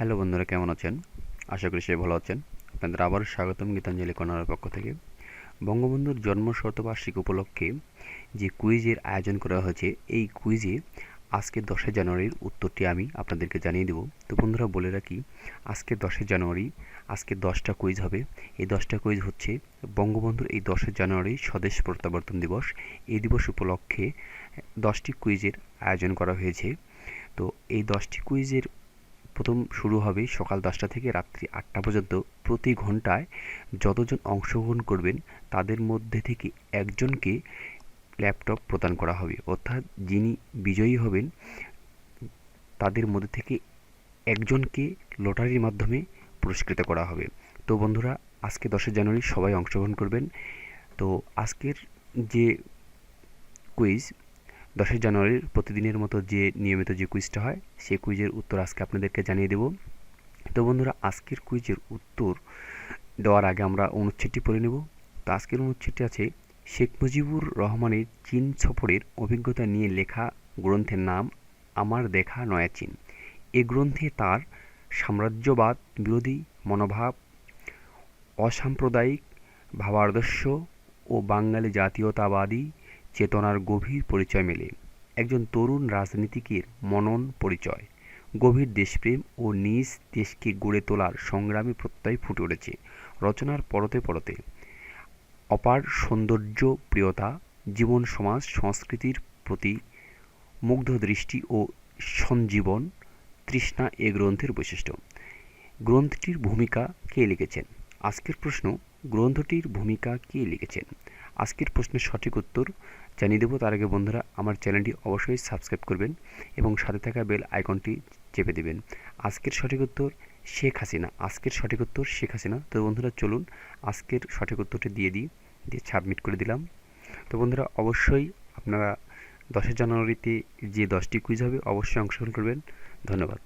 Hello বন্ধুরা, কেমন আছেন? আশা করি সে ভালো আছেন। আপনাদের আবার স্বাগতম গীতাঞ্জলি কর্নারের পক্ষ থেকে। বঙ্গবন্ধুর জন্ম শতবার্ষিকী উপলক্ষে যে কুইজের আয়োজন করা হয়েছে, এই কুইজে আজকে দশই জানুয়ারির উত্তরটি আমি আপনাদেরকে জানিয়ে দেব। তো বন্ধুরা, বলে রাখি, আজকে দশই জানুয়ারি, আজকে দশটা কুইজ হবে। এই দশটা কুইজ হচ্ছে বঙ্গবন্ধুর এই দশই জানুয়ারি স্বদেশ প্রত্যাবর্তন দিবস। এই দিবস উপলক্ষে দশটি কুইজের আয়োজন করা হয়েছে। তো এই দশটি কুইজের প্রথম শুরু হবে সকাল দশটা থেকে রাত্রি আটটা পর্যন্ত। প্রতি ঘন্টায় যতজন অংশগ্রহণ করবেন, তাদের মধ্যে থেকে একজনকে ল্যাপটপ প্রদান করা হবে। অর্থাৎ যিনি বিজয়ী হবেন, তাদের মধ্যে থেকে একজনকে লটারির মাধ্যমে পুরস্কৃত করা হবে। তো বন্ধুরা, আজকে দশই জানুয়ারি সবাই অংশগ্রহণ করবেন। তো আজকের যে কুইজ দশই জানুয়ারির প্রতিদিনের মতো যে নিয়মিত যে কুইজটা হয় সেই কুইজের উত্তর আজকে আপনাদেরকে জানিয়ে দেব। তো বন্ধুরা, আজকের কুইজের উত্তর দেওয়ার আগে আমরা অনুচ্ছেদটি পড়ে নেব। তো আজকের অনুচ্ছেদটি আছে, শেখ মুজিবুর রহমানের চীন সফরের অভিজ্ঞতা নিয়ে লেখা গ্রন্থের নাম আমার দেখা নয়া চীন। এ গ্রন্থে তার সাম্রাজ্যবাদ, বিরোধী মনোভাব, অসাম্প্রদায়িক, ভাবাদর্শ ও বাঙালি জাতীয়তাবাদী চেতনার গভীর পরিচয় মেলে। একজন তরুণ রাজনীতিকের মনন পরিচয়। গভীর দেশপ্রেম ও নিজ দেশকে গড়ে তোলার সংগ্রামী প্রত্যয় ফুটে উঠেছে রচনার পরতে পরতে। অপার সৌন্দর্য, প্রিয়তা, জীবন, সমাজ, সংস্কৃতির প্রতি মুগ্ধ দৃষ্টি ও সঞ্জীবন তৃষ্ণা এ গ্রন্থের বৈশিষ্ট্য। গ্রন্থটির ভূমিকা কে লিখেছেন? আজকের প্রশ্ন, গ্রন্থটির ভূমিকা কে লিখেছেন? আজকের প্রশ্নের সঠিক উত্তর জানিয়ে দেবো। তার আগে বন্ধুরা, আমার চ্যানেলটি অবশ্যই সাবস্ক্রাইব করবেন এবং সাথে থাকা বেল আইকনটি চেপে দেবেন। আজকের সঠিক উত্তর শেখ হাসিনা। আজকের সঠিক উত্তর শেখ হাসিনা। তো বন্ধুরা, চলুন আজকের সঠিক উত্তরটি দিয়ে দিই, দিয়ে সাবমিট করে দিলাম। তো বন্ধুরা, অবশ্যই আপনারা দশই জানুয়ারিতে যে দশটি কুইজ হবে, অবশ্যই অংশগ্রহণ করবেন। ধন্যবাদ।